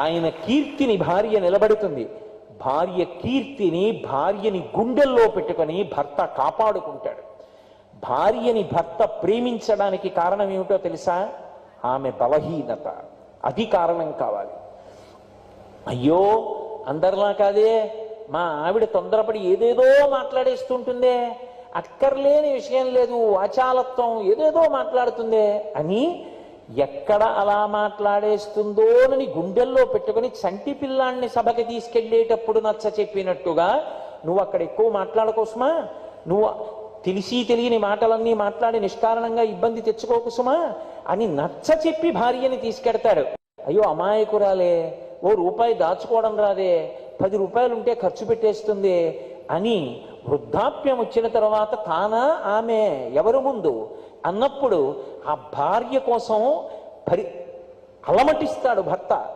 ఆయన కీర్తిని భార్య నిలబడుతుంది. భార్య కీర్తిని భార్యని గుండెల్లో పెట్టుకొని భర్త కాపాడుకుంటాడు. భార్యని భర్త ప్రేమించడానికి కారణం ఏమిటో తెలుసా? ఆమె బలహీనత. అది కారణం కావాలి. అయ్యో అందరిలా కాదే? మా ఆవిడ తొందరపడి ఏదేదో మాట్లాడేస్తుంటుందే. అక్కర్లేని విషయం లేదు అచాలత్వం ఏదేదో మాట్లాడుతుందే అని ఎక్కడ అలా మాట్లాడేస్తుందోనని గుండెల్లో పెట్టుకుని చంటి పిల్లాన్ని సభకి తీసుకెళ్ళేటప్పుడు నచ్చ చెప్పినట్టుగా నువ్వు అక్కడ ఎక్కువ మాట్లాడకోసమా నువ్వు తెలిసి తెలియని మాటలన్నీ మాట్లాడి నిష్కారణంగా ఇబ్బంది తెచ్చుకోకుసుమా అని నచ్చ చెప్పి భార్యని తీసుకెడతాడు. అయ్యో అమాయకురాలే ఓ రూపాయి దాచుకోవడం రాదే. పది రూపాయలు ఉంటే ఖర్చు పెట్టేస్తుంది. అని వృద్ధాప్యం వచ్చిన తర్వాత తానా ఆమె ఎవరు ముందు? అన్నప్పుడు ఆ భార్య కోసం పరి అలమటిస్తాడు భర్త.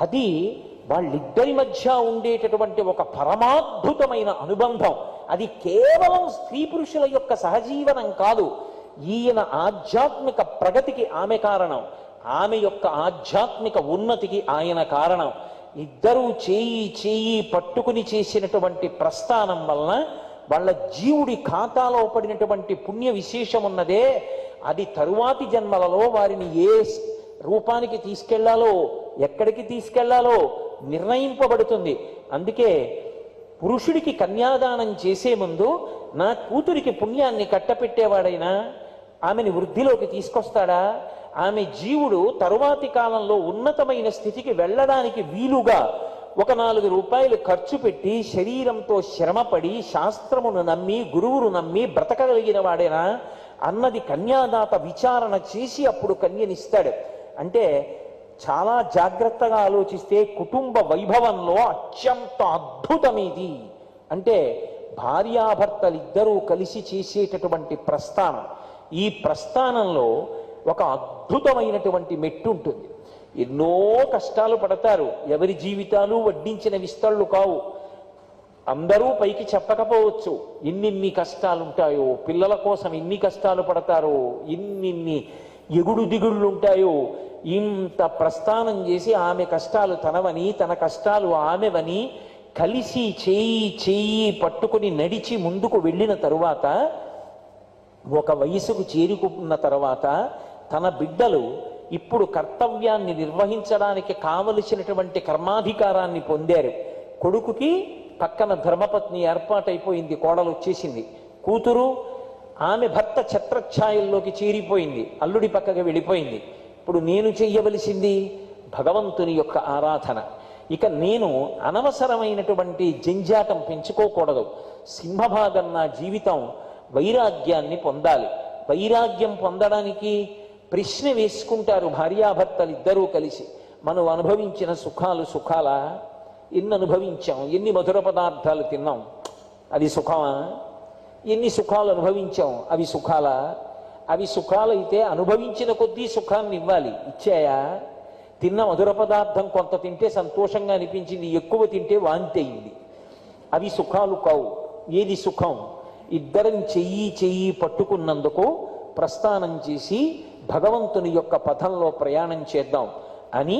అది వాళ్ళిద్దరి మధ్య ఉండేటటువంటి ఒక పరమాద్భుతమైన అనుబంధం. అది కేవలం స్త్రీ పురుషుల యొక్క సహజీవనం కాదు. ఈయన ఆధ్యాత్మిక ప్రగతికి ఆమె కారణం. ఆమె యొక్క ఆధ్యాత్మిక ఉన్నతికి ఆయన కారణం. ఇద్దరూ చేయి చేయి పట్టుకుని చేసినటువంటి ప్రస్థానం వలన వాళ్ళ జీవుడి ఖాతాలో పడినటువంటి పుణ్య విశేషం ఉన్నదే అది తరువాతి జన్మలలో వారిని ఏ రూపానికి తీసుకెళ్ళాలో ఎక్కడికి తీసుకెళ్ళాలో నిర్ణయింపబడుతుంది. అందుకే పురుషుడికి కన్యాదానం చేసే ముందు నా కూతురికి పుణ్యాన్ని కట్టపెట్టేవాడైనా ఆమెని వృద్ధిలోకి తీసుకొస్తాడా? ఆమె జీవుడు తరువాతి కాలంలో ఉన్నతమైన స్థితికి వెళ్ళడానికి వీలుగా ఒక నాలుగు రూపాయలు ఖర్చు పెట్టి శరీరంతో శ్రమపడి శాస్త్రమును నమ్మి గురువును నమ్మి బ్రతకగలిగిన వాడేనా? అన్నది కన్యాదాత విచారణ చేసి అప్పుడు కన్యనిస్తాడు. అంటే చాలా జాగ్రత్తగా ఆలోచిస్తే కుటుంబ వైభవంలో అత్యంత అద్భుతమేది. అంటే భార్యాభర్తలిద్దరూ కలిసి చేసేటటువంటి ప్రస్థానం. ఈ ప్రస్థానంలో ఒక అద్భుతమైనటువంటి మెట్టు ఉంటుంది. ఎన్నో కష్టాలు పడతారు. ఎవరి జీవితాలు వడ్డించిన విస్తళ్ళు కావు. అందరూ పైకి చెప్పకపోవచ్చు. ఎన్నిన్ని కష్టాలుంటాయో పిల్లల కోసం ఎన్ని కష్టాలు పడతారో ఎన్నిన్ని ఎగుడు దిగుళ్ళు ఉంటాయో ఇంత ప్రస్థానం చేసి ఆమె కష్టాలు తనవని తన కష్టాలు ఆమెవని కలిసి చేయి చేయి పట్టుకుని నడిచి ముందుకు వెళ్ళిన తరువాత ఒక వయసుకు చేరుకున్న తర్వాత తన బిడ్డలు ఇప్పుడు కర్తవ్యాన్ని నిర్వహించడానికి కావలసినటువంటి కర్మాధికారాన్ని పొందారు. కొడుకుకి పక్కన ధర్మపత్ని ఏర్పాటైపోయింది కోడలు వచ్చేసింది కూతురు ఆమె భర్త ఛత్రఛాయల్లోకి చేరిపోయింది అల్లుడి పక్కగా వెళ్ళిపోయింది. ఇప్పుడు నేను చెయ్యవలసింది భగవంతుని యొక్క ఆరాధన. ఇక నేను అనవసరమైనటువంటి జంజాటం పెంచుకోకూడదు. సింహభాగం నా జీవితం వైరాగ్యాన్ని పొందాలి. వైరాగ్యం పొందడానికి ప్రశ్న వేసుకుంటారు భార్యాభర్తలు ఇద్దరూ కలిసి. మనం అనుభవించిన సుఖాలు సుఖాలా? ఎన్ని అనుభవించాం? ఎన్ని మధుర పదార్థాలు తిన్నాం? అది సుఖమా? ఎన్ని సుఖాలు అనుభవించాం? అవి సుఖాలా? అవి సుఖాలైతే అనుభవించిన కొద్దీ సుఖాన్ని ఇవ్వాలి. ఇచ్చాయా? తిన్న మధుర పదార్థం కొంత తింటే సంతోషంగా అనిపించింది ఎక్కువ తింటే వాంతి అయింది అవి సుఖాలు కావు. ఏది సుఖం? ఇద్దరం చెయ్యి చెయ్యి పట్టుకున్నందుకు ప్రస్థానం చేసి భగవంతుని యొక్క పథంలో ప్రయాణం చేద్దాం అని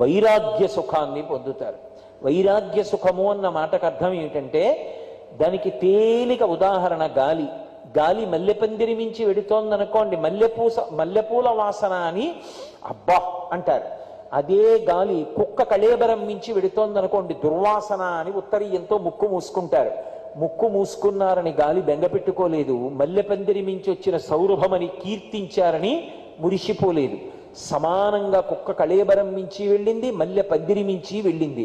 వైరాగ్య సుఖాన్ని పొందుతారు. వైరాగ్య సుఖము అన్న మాటకు అర్థం ఏమిటంటే దానికి తేలిక ఉదాహరణ గాలి. గాలి మల్లెపందిరి మించి వెడుతోందనుకోండి మల్లెపూస మల్లెపూల వాసన అని అబ్బా అంటారు. అదే గాలి కుక్క కళేబరం మించి వెడుతోందనుకోండి దుర్వాసన అని ఉత్తరీయంతో ముక్కు మూసుకుంటారు. ముక్కు మూసుకున్నారని గాలి బెంగపెట్టుకోలేదు మల్లెపందిరి మించి వచ్చిన సౌరభమని కీర్తించారని మురిసిపోలేదు. సమానంగా కుక్క కళేబరం మించి వెళ్ళింది మల్లె పద్దిరి మించి వెళ్ళింది.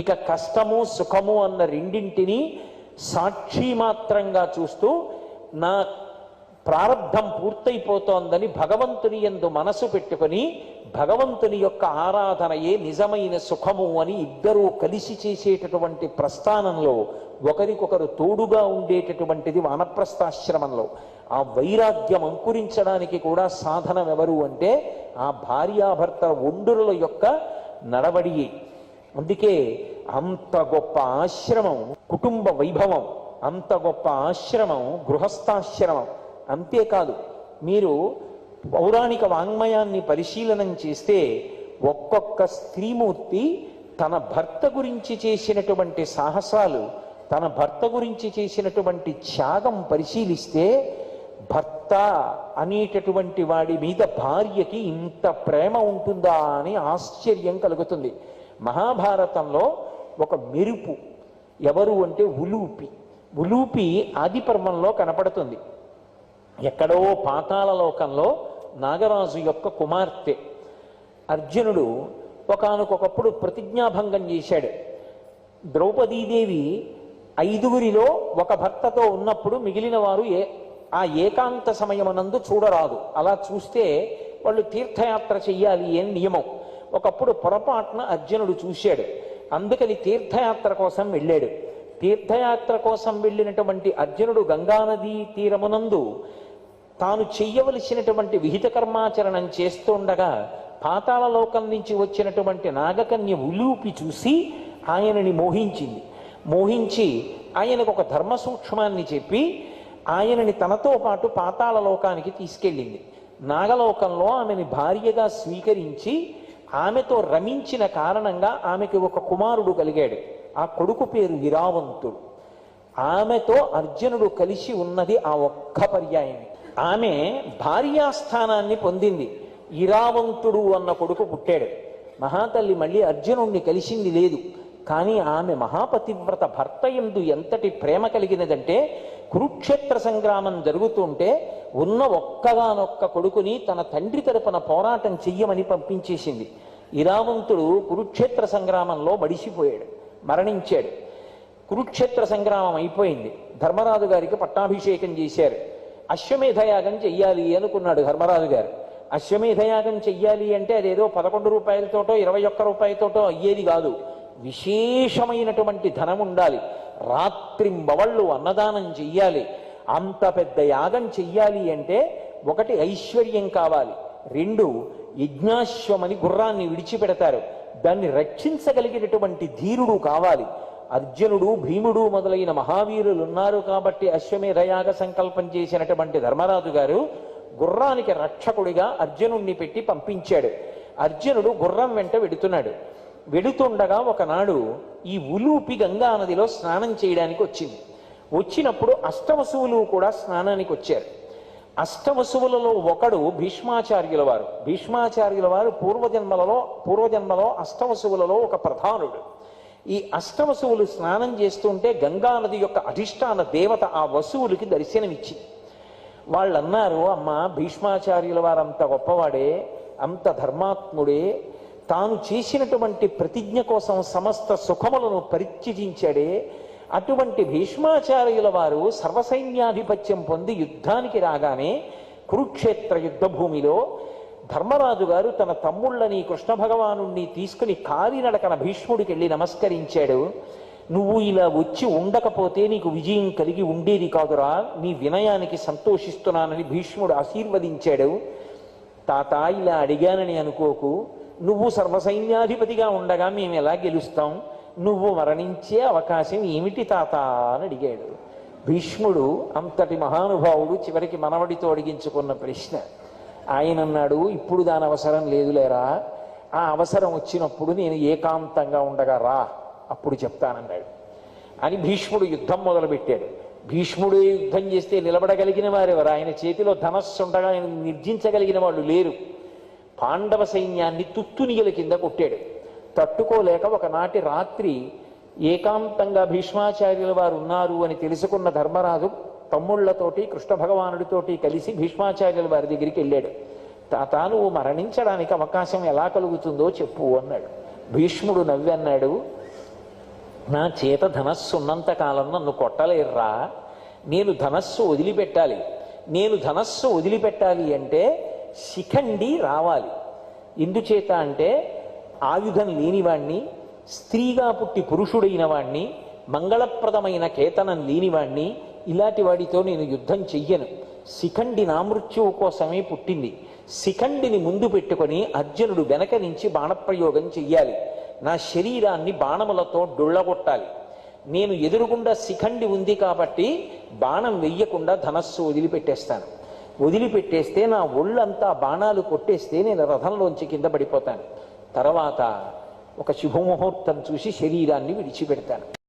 ఇక కష్టము సుఖము అన్న రెండింటినీ సాక్షి మాత్రంగా చూస్తూ నా ప్రారంధం పూర్తయిపోతోందని భగవంతుని ఎందు మనసు పెట్టుకొని భగవంతుని యొక్క ఆరాధనయే నిజమైన సుఖము అని ఇద్దరూ కలిసి చేసేటటువంటి ప్రస్థానంలో ఒకరికొకరు తోడుగా ఉండేటటువంటిది వానప్రస్థాశ్రమంలో. ఆ వైరాగ్యం అంకురించడానికి కూడా సాధనం ఎవరు అంటే ఆ భార్యాభర్తల ఒండురుల యొక్క నడవడియే. అందుకే అంత గొప్ప ఆశ్రమం కుటుంబ వైభవం అంత గొప్ప ఆశ్రమం గృహస్థాశ్రమం అంతేకాదు. మీరు పౌరాణిక వాంగ్మయాన్ని పరిశీలనం చేస్తే ఒక్కొక్క స్త్రీమూర్తి తన భర్త గురించి చేసినటువంటి సాహసాలు తన భర్త గురించి చేసినటువంటి త్యాగం పరిశీలిస్తే భర్త అనేటటువంటి వాడి మీద భార్యకి ఇంత ప్రేమ ఉంటుందా అని ఆశ్చర్యం కలుగుతుంది. మహాభారతంలో ఒక మెరుపు ఎవరు అంటే ఉలూపి. ఉలూపి ఆదిపర్వంలో కనపడుతుంది. ఎక్కడో పాతాల లోకంలో నాగరాజు యొక్క కుమార్తె. అర్జునుడు ఒకనకొకప్పుడు ప్రతిజ్ఞాభంగం చేశాడు. ద్రౌపదీదేవి ఐదుగురిలో ఒక భర్తతో ఉన్నప్పుడు మిగిలిన వారు ఏ ఆ ఏకాంత సమయమునందు చూడరాదు. అలా చూస్తే వాళ్ళు తీర్థయాత్ర చెయ్యాలి అని నియమం. ఒకప్పుడు పొరపాటున అర్జునుడు చూశాడు. అందుకని తీర్థయాత్ర కోసం వెళ్ళాడు. తీర్థయాత్ర కోసం వెళ్ళినటువంటి అర్జునుడు గంగానదీ తీరమునందు తాను చెయ్యవలసినటువంటి విహిత కర్మాచరణం చేస్తుండగా పాతాళ లోకం నుంచి వచ్చినటువంటి నాగకన్య ఉలూపి చూసి ఆయనని మోహించింది. మోహించి ఆయనకు ఒక ధర్మ సూక్ష్మాన్ని చెప్పి ఆయనని తనతో పాటు పాతాళ లోకానికి తీసుకెళ్ళింది. నాగలోకంలో ఆమెని భార్యగా స్వీకరించి ఆమెతో రమించిన కారణంగా ఆమెకి ఒక కుమారుడు కలిగాడు. ఆ కొడుకు పేరు విరావంతుడు ఆమెతో అర్జునుడు కలిసి ఉన్నది ఆ ఒక్క పర్యాయమే ఆమె భార్యాస్థానాన్ని పొందింది. ఇరావంతుడు అన్న కొడుకు పుట్టాడు. మహాతల్లి మళ్ళీ అర్జునుణ్ణి కలిసింది లేదు. కానీ ఆమె మహాపతివ్రత భర్త ఎందు ఎంతటి ప్రేమ కలిగినదంటే కురుక్షేత్ర సంగ్రామం జరుగుతుంటే ఉన్న ఒక్కగానొక్క కొడుకుని తన తండ్రి తరపున పోరాటం చెయ్యమని పంపించేసింది. ఇరావంతుడు కురుక్షేత్ర సంగ్రామంలో మడిసిపోయాడు మరణించాడు. కురుక్షేత్ర సంగ్రామం అయిపోయింది. ధర్మరాజు గారికి పట్టాభిషేకం చేశారు. అశ్వమేధయాగం చెయ్యాలి అనుకున్నాడు ధర్మరాజు గారు. అశ్వమేధయాగం చెయ్యాలి అంటే అదేదో పదకొండు రూపాయలతోటో ఇరవై ఒక్క రూపాయలతోటో అయ్యేది కాదు. విశేషమైనటువంటి ధనం ఉండాలి. రాత్రింబవళ్ళు అన్నదానం చెయ్యాలి. అంత పెద్ద యాగం చెయ్యాలి అంటే ఒకటి ఐశ్వర్యం కావాలి. రెండు యజ్ఞాశ్వమని గుర్రాన్ని విడిచిపెడతారు. దాన్ని రక్షించగలిగినటువంటి ధీరుడు కావాలి. అర్జునుడు భీముడు మొదలైన మహావీరులు ఉన్నారు కాబట్టి అశ్వమేధయాగ సంకల్పం చేసినటువంటి ధర్మరాజు గారు గుర్రానికి రక్షకుడిగా అర్జునుణ్ణి పెట్టి పంపించాడు. అర్జునుడు గుర్రం వెంట వెడుతున్నాడు. వెడుతుండగా ఒకనాడు ఈ ఉలూపి గంగా నదిలో స్నానం చేయడానికి వచ్చింది. వచ్చినప్పుడు అష్టవసువులు కూడా స్నానానికి వచ్చారు. అష్టవసువులలో ఒకడు భీష్మాచార్యుల వారు. భీష్మాచార్యుల వారు పూర్వజన్మలలో పూర్వజన్మలో అష్టవసువులలో ఒక ప్రధానుడు. ఈ అష్టవసువులు స్నానం చేస్తుంటే గంగా నది యొక్క అధిష్టాన దేవత ఆ వసువులకి దర్శనమిచ్చింది. వాళ్ళన్నారు అమ్మ భీష్మాచార్యుల వారు అంత గొప్పవాడే అంత ధర్మాత్ముడే తాను చేసినటువంటి ప్రతిజ్ఞ కోసం సమస్త సుఖములను పరిత్యజించాడే అటువంటి భీష్మాచార్యుల వారు సర్వసైన్యాధిపత్యం పొంది యుద్ధానికి రాగానే కురుక్షేత్ర యుద్ధభూమిలో ధర్మరాజు గారు తన తమ్ముళ్ళని కృష్ణ భగవాను తీసుకుని కాలినడకన భీష్ముడికి వెళ్ళి నమస్కరించాడు. నువ్వు ఇలా వచ్చి ఉండకపోతే నీకు విజయం కలిగి ఉండేది కాదురా. నీ వినయానికి సంతోషిస్తున్నానని భీష్ముడు ఆశీర్వదించాడు. తాత ఇలా అడిగానని అనుకోకు. నువ్వు సర్వసైన్యాధిపతిగా ఉండగా మేము ఎలా గెలుస్తాం? నువ్వు మరణించే అవకాశం ఏమిటి తాత? అని అడిగాడు. భీష్ముడు అంతటి మహానుభావుడు చివరికి మనవడితో అడిగించుకున్న ప్రశ్న. ఆయన అన్నాడు ఇప్పుడు దాని అవసరం లేదులేరా? ఆ అవసరం వచ్చినప్పుడు నేను ఏకాంతంగా ఉండగా రా అప్పుడు చెప్తానన్నాడు. అని భీష్ముడు యుద్ధం మొదలుపెట్టాడు. భీష్ముడు యుద్ధం చేస్తే నిలబడగలిగిన వారెవరు? ఆయన చేతిలో ధనస్సు ఉండగా ఆయన నిర్జించగలిగిన వాళ్ళు లేరు. పాండవ సైన్యాన్ని తుత్తునియల కింద కొట్టాడు. తట్టుకోలేక ఒకనాటి రాత్రి ఏకాంతంగా భీష్మాచార్యుల వారు ఉన్నారు అని తెలుసుకున్న ధర్మరాజు తమ్ముళ్ళతోటి కృష్ణ భగవానుడితోటి కలిసి భీష్మాచార్యుల వారి దగ్గరికి వెళ్ళాడు. తాత నువ్వు మరణించడానికి అవకాశం ఎలా కలుగుతుందో చెప్పు అన్నాడు. భీష్ముడు నవ్వన్నాడు. నా చేత ధనస్సు ఉన్నంత కాలం నన్ను కొట్టలేర్రా. నేను ధనస్సు వదిలిపెట్టాలి. నేను ధనస్సు వదిలిపెట్టాలి అంటే శిఖండి రావాలి. ఎందుచేత అంటే ఆయుధం లేనివాణ్ణి స్త్రీగా పుట్టి పురుషుడైన వాణ్ణి మంగళప్రదమైన కేతనం లేనివాణ్ణి ఇలాంటి వాడితో నేను యుద్ధం చెయ్యను. శిఖండి నా మృత్యువు కోసమే పుట్టింది. శిఖండిని ముందు పెట్టుకొని అర్జునుడు వెనక నుంచి బాణప్రయోగం చెయ్యాలి. నా శరీరాన్ని బాణములతో డొళ్ళగొట్టాలి. నేను ఎదురుగుండా శిఖండి ఉంది కాబట్టి బాణం వెయ్యకుండా ధనస్సు వదిలిపెట్టేస్తాను. వదిలిపెట్టేస్తే నా ఒళ్ళంతా బాణాలు కొట్టేస్తే నేను రథంలోంచి కింద పడిపోతాను. తర్వాత ఒక శుభముహూర్తం చూసి శరీరాన్ని విడిచిపెడతాను.